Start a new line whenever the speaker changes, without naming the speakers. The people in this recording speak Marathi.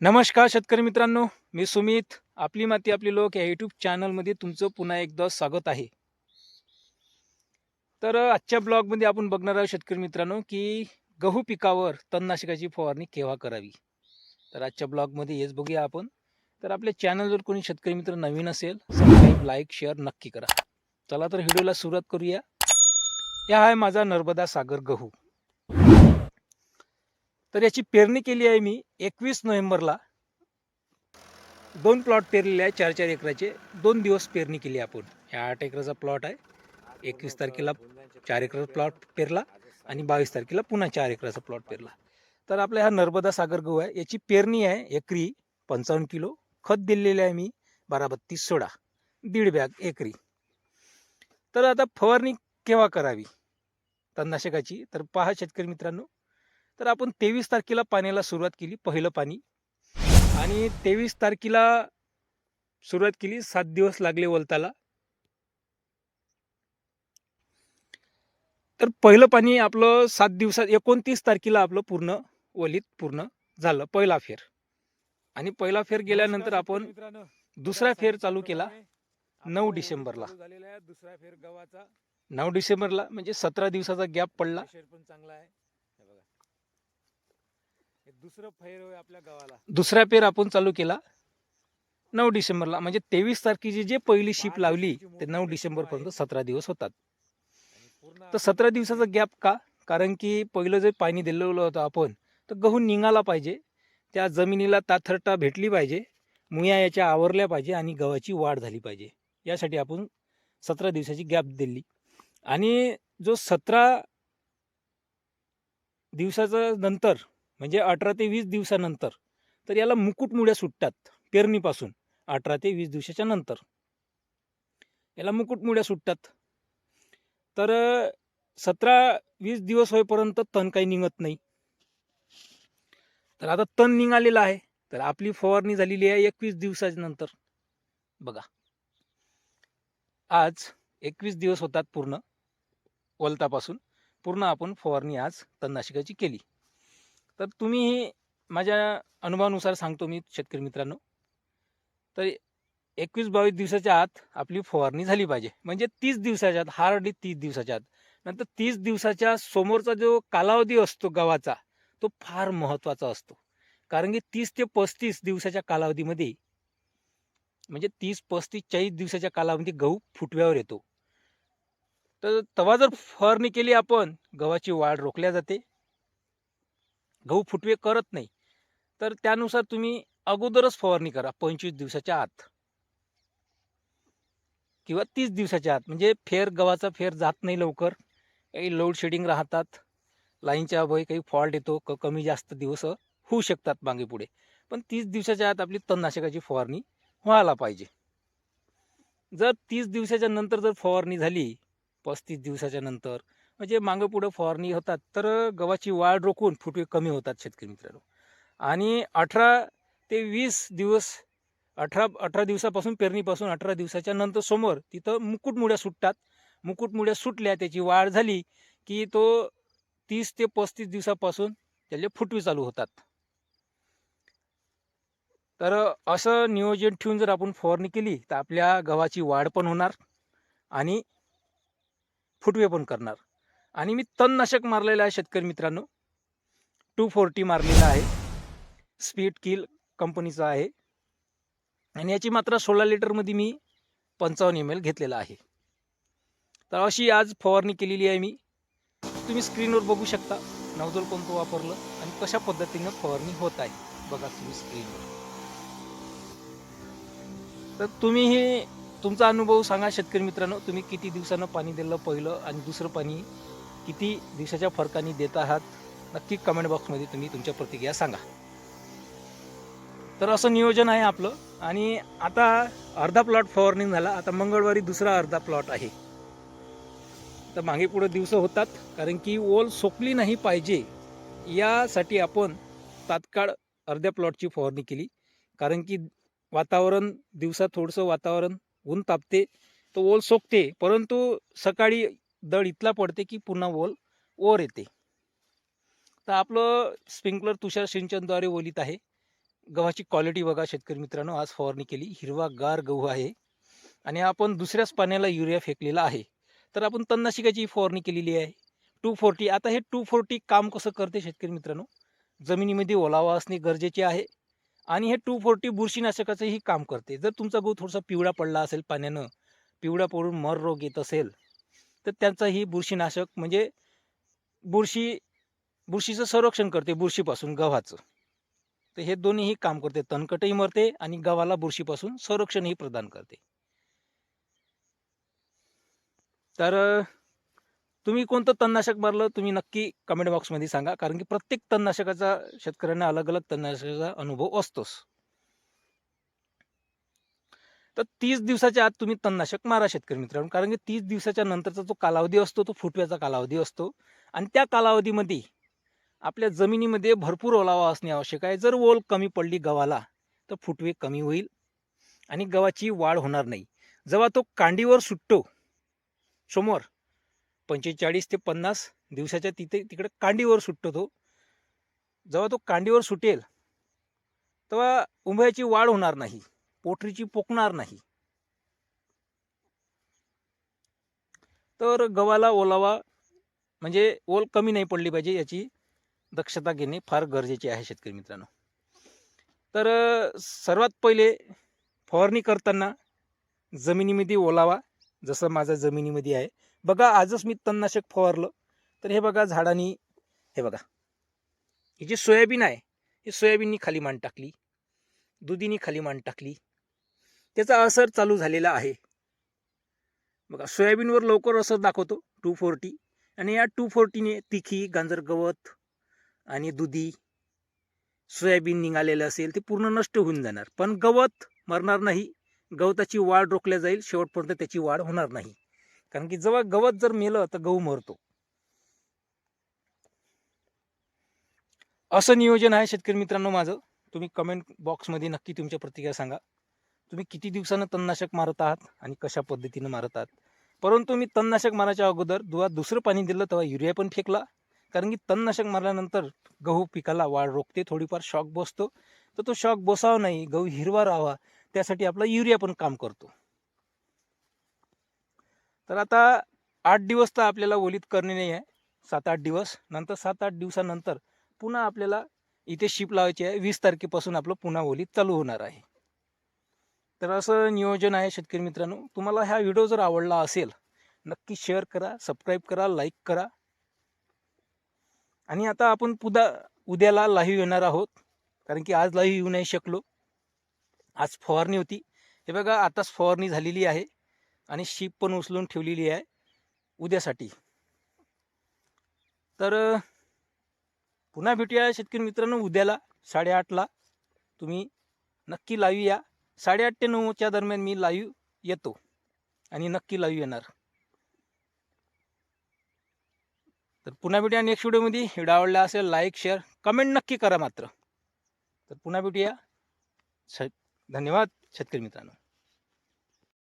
नमस्कार शेतकरी मित्रांनो मी सुमित. आपली माती आपली लोक या यूट्यूब चॅनलमध्ये तुमचं पुन्हा एकदा स्वागत आहे. तर आजच्या ब्लॉगमध्ये आपण बघणार आहोत शेतकरी मित्रांनो की गहू पिकावर तणनाशकाची फवारणी केव्हा करावी? तर आजच्या ब्लॉगमध्ये हेच बघूया आपण. तर आपल्या चॅनल जर कोणी शेतकरी मित्र नवीन असेल सबस्क्राईब लाईक शेअर नक्की करा. चला तर व्हिडिओला सुरुवात करूया. या आहे माझा नर्मदा सागर गहू. तर याची पेरणी केली आहे मी एकवीस नोव्हेंबरला. दोन प्लॉट पेरलेले आहे चार चार एकराचे. दोन दिवस पेरणी केली आपण. ह्या आठ एकराचा प्लॉट आहे. एकवीस तारखेला चार एकर प्लॉट पेरला आणि बावीस तारखेला पुन्हा चार एकराचा प्लॉट पेरला. तर आपला हा नर्मदा सागर गहू आहे. याची पेरणी आहे एकरी पंचावन्न किलो. खत दिलेले आहे मी बारा बत्तीस सोळा. दीड बॅग एकरी. तर आता फवारणी केव्हा करावी? तणनाशकाची. तर पहा शेतकरी मित्रांनो तर आपण तेवीस तारखेला पाण्याला सुरुवात केली पहिलं पाणी. आणि तेवीस तारखेला सुरुवात केली सात दिवस लागले वलताला. तर पहिलं पाणी आपलं सात दिवसात एकोणतीस तारखेला आपलं पूर्ण वलीत पूर्ण झालं पहिला फेर. आणि पहिला फेर गेल्यानंतर आपण दुसरा फेर चालू केला नऊ डिसेंबरला.
दुसरा फेर गव्हाचा.
नऊ डिसेंबरला म्हणजे सतरा दिवसाचा गॅप पडला.
चांगला आहे. दुसरं फैर होय आपल्या गावाला.
दुसरा पेर आपण चालू केला नऊ डिसेंबरला. म्हणजे तेवीस तारखेची जे पहिली शिप लावली ते नऊ डिसेंबर पर्यंत सतरा दिवस होतात. तर सतरा दिवसाचा गॅप का? कारण की पहिलं जे पाणी दिलेलं होतं आपण तर गहू निघाला पाहिजे. त्या जमिनीला ताथरटा भेटली पाहिजे. मुया याच्या आवरल्या पाहिजे आणि गव्हाची वाढ झाली पाहिजे. यासाठी आपण सतरा दिवसाची गॅप दिली. आणि जो सतरा दिवसाचं नंतर म्हणजे अठरा ते वीस दिवसानंतर तर याला मुकुटमुड्या सुटतात पेरणीपासून अठरा ते वीस दिवसाच्या नंतर. याला मुकुटमुड्या सुटतात. तर सतरा वीस दिवस होईपर्यंत तण काही निघत नाही. तर आता तण निघालेलं आहे तर आपली फवारणी झालेली आहे एकवीस दिवसाच्या नंतर बघा. आज एकवीस दिवस होतात पूर्ण वलतापासून. पूर्ण आपण फवारणी आज तणनाशकाची केली. तर तुम्ही माझ्या अनुभवानुसार सांगतो मी शेतकरी मित्रांनो. तर एकवीस बावीस दिवसाच्या आत आपली फवारणी झाली पाहिजे. म्हणजे तीस दिवसाच्या आत हार्डली तीस दिवसाच्या आत. नंतर तीस दिवसाच्या समोरचा जो कालावधी असतो गव्हाचा तो फार महत्त्वाचा असतो. कारण की तीस ते पस्तीस दिवसाच्या कालावधीमध्ये म्हणजे तीस पस्तीस चाळीस दिवसाच्या कालावधी गहू फुटव्यावर येतो. तर तेव्हा जर फवारणी केली आपण गव्हाची वाढ रोखल्या जाते. गहू फुटवे करत नाही. तर त्यानुसार तुम्ही अगोदरच फवारणी करा पंचवीस दिवसाच्या आत. किंवा तीस दिवसाच्या आत. म्हणजे फेर गव्हाचा फेर जात नाही लवकर. काही लोड शेडिंग राहतात. लाईनच्या अभावी काही फॉल्ट येतो. क कमी जास्त दिवस होऊ शकतात मागे पुढे पण तीस दिवसाच्या आत आपली तणनाशकाची फवारणी व्हायला पाहिजे. जर तीस दिवसाच्या नंतर जर फवारणी झाली पस्तीस दिवसाच्या नंतर म्हणजे मागं पुढं फवारणी होतात तर गव्हाची वाढ रोखून फुटवे कमी होतात शेतकरी मित्रांनो. आणि अठरा ते वीस दिवस अठरा अठरा दिवसापासून पेरणीपासून अठरा दिवसाच्या नंतर समोर तिथं मुकुटमुड्या सुटतात. मुकुटमुड्या सुटल्या त्याची वाढ झाली की तो तीस ते पस्तीस दिवसापासून त्याचे फुटवे चालू होतात. तर असं नियोजन ठेवून जर आपण फवारणी केली तर आपल्या गव्हाची वाढ पण होणार आणि फुटवे पण करणार. आणि मी तणनाशक मारलेलं आहे शेतकरी मित्रांनो. टू फोर्टी मारलेलं आहे. स्पीड किल कंपनीचा आहे. आणि याची मात्रा सोळा लिटरमध्ये मी पंचावन्न एम एल घेतलेला आहे. तर अशी आज फवारणी केलेली आहे मी. तुम्ही स्क्रीनवर बघू शकता नवदल कोणतं वापरलं आणि कशा पद्धतीनं फवारणी होत आहे. बघा तुम्ही स्क्रीनवर तर तुम्हीही तुमचा अनुभव सांगा शेतकरी मित्रांनो. तुम्ही किती दिवसानं पाणी दिलं पहिलं आणि दुसरं पाणी किती दिवसाच्या फरकाने देत आहात नक्की कमेंट बॉक्समध्ये तुम्ही तुमच्या प्रतिक्रिया सांगा. तर असं नियोजन आहे आपलं. आणि आता अर्धा प्लॉट फवारणी झाला. आता मंगळवारी दुसरा अर्धा प्लॉट आहे. तर मागे पुढे दिवस होतात कारण की ओल सोकली नाही पाहिजे यासाठी आपण तात्काळ अर्ध्या प्लॉटची फवारणी केली. कारण की वातावरण दिवसात थोडंसं वातावरण ऊन तापते तर ओल सोकते. परंतु सकाळी दड इथला पडते की पुन्हा ओल वर येते. तर आपलं स्प्रिंकलर तुषार सिंचनद्वारे ओलीत आहे. गव्हाची क्वालिटी बघा शेतकरी मित्रांनो आज फवारणी केली. हिरवा गार गहू आहे. आणि आपण दुसऱ्याच पाण्याला युरिया फेकलेला आहे. तर आपण तणनाशकाची फवारणी केलेली आहे. टू फोर्टी आता हे टू फोर्टी काम कसं करते शेतकरी मित्रांनो? जमिनीमध्ये ओलावा असणे गरजेचे आहे. आणि हे टू फोर्टी बुरशीनाशकाचंही काम करते. जर तुमचा गहू थोडासा पिवळा पडला असेल पाण्यानं पिवळा पडून मर रोग येत असेल तर त्यांचाही बुरशीनाशक म्हणजे बुरशी बुरशीचं संरक्षण करते बुरशीपासून गव्हाचं. तर हे दोन्हीही काम करते तणकटही मरते आणि गव्हाला बुरशीपासून संरक्षणही प्रदान करते. तर तुम्ही कोणतं तणनाशक मारलं तुम्ही नक्की कमेंट बॉक्समध्ये सांगा कारण की प्रत्येक तणनाशकाचा शेतकऱ्यांना अलग अलग तणनाशकाचा अनुभव असतोच. तर तीस दिवसाच्या आत तुम्ही तणनाशक मारा शेतकरी मित्रांनो. कारण की तीस दिवसाच्या नंतरचा जो कालावधी असतो तो फुटव्याचा कालावधी असतो. आणि त्या कालावधीमध्ये आपल्या जमिनीमध्ये भरपूर ओलावा असणे आवश्यक आहे. जर ओल कमी पडली गव्हाला तर फुटवे कमी होईल आणि गव्हाची वाढ होणार नाही. जेव्हा तो कांडीवर सुटतो समोर पंचेचाळीस ते पन्नास दिवसाच्या तिथे तिकडे कांडीवर सुटतो तो. जेव्हा तो कांडीवर सुटेल तेव्हा उंभ्याची वाढ होणार नाही. पोटरीची पोकणार नाही. तर गव्हाला ओलावा म्हणजे ओल कमी नाही पडली पाहिजे याची दक्षता घेणे फार गरजेचे आहे शेतकरी मित्रांनो. तर सर्वात पहिले फवारणी करताना जमिनीमध्ये ओलावा जसं माझा जमिनीमध्ये आहे. बघा आजच मी तणनाशक फवारलं. तर हे बघा झाडांनी हे बघा. हे जे सोयाबीन आहे हे सोयाबीननी खाली मान टाकली. दुधीनी खाली मान टाकली. त्याचा असर चालू झालेला आहे. बघा सोयाबीनवर लवकर असर दाखवतो टू फोर्टी आणि या टू फोर्टीने तिखी गांजर गवत आणि दुधी सोयाबीन निघालेलं असेल ते पूर्ण नष्ट होऊन जाणार. पण गवत मरणार नाही. गवताची वाढ रोखल्या जाईल. शेवटपर्यंत त्याची वाढ होणार नाही. कारण की जेव्हा गवत जर मेलं तर गहू मरतो. असं नियोजन आहे शेतकरी मित्रांनो माझं. तुम्ही कमेंट बॉक्समध्ये नक्की तुमच्या प्रतिक्रिया सांगा. तुम्ही किती दिवसानं तणनाशक मारत आहात आणि कशा पद्धतीनं मारत आहात? परंतु मी तणनाशक मारायच्या अगोदर जेव्हा दुसरं पाणी दिलं तेव्हा युरिया पण फेकला. कारण की तणनाशक मारल्यानंतर गहू पिकाला वाढ रोखते थोडीफार शॉक बसतो. तर तो शॉक बसावा नाही गहू हिरवा राहावा त्यासाठी आपला युरिया पण काम करतो. तर आता आठ दिवस तर आपल्याला ओलीत करणे नाही आहे. सात आठ दिवस नंतर सात आठ दिवसानंतर पुन्हा आपल्याला इथे शिप लावायची आहे. वीस तारखेपासून आपलं पुन्हा ओलीत चालू होणार आहे. तर असं नियोजन आहे शेतकरी मित्रांनो. तुम्हाला हा व्हिडिओ जर आवडला असेल नक्की शेअर करा सबस्क्राईब करा लाईक करा. आणि आता आपण पुदा उद्याला लाईव्ह येणार आहोत. कारण की आज लाईव्ह येऊ नाही शकलो. आज फवारणी होती. हे बघा आताच फवारणी झालेली आहे. आणि शीप पण उचलून ठेवलेली आहे उद्यासाठी. तर पुन्हा भेटूया शेतकरी मित्रांनो उद्याला साडेआठला. तुम्ही नक्की लाईव्ह या. साडेआठ ते नऊच्या दरम्यान मी लाईव्ह येतो. आणि नक्की लाईव्ह येणार. तर पुन्हा भेटूया नेक्स्ट व्हिडिओमध्ये व्हिडिओ आवडला असेल लाईक शेअर कमेंट नक्की करा मात्र. तर पुन्हा भेटूया. छ धन्यवाद शेतकरी मित्रांनो.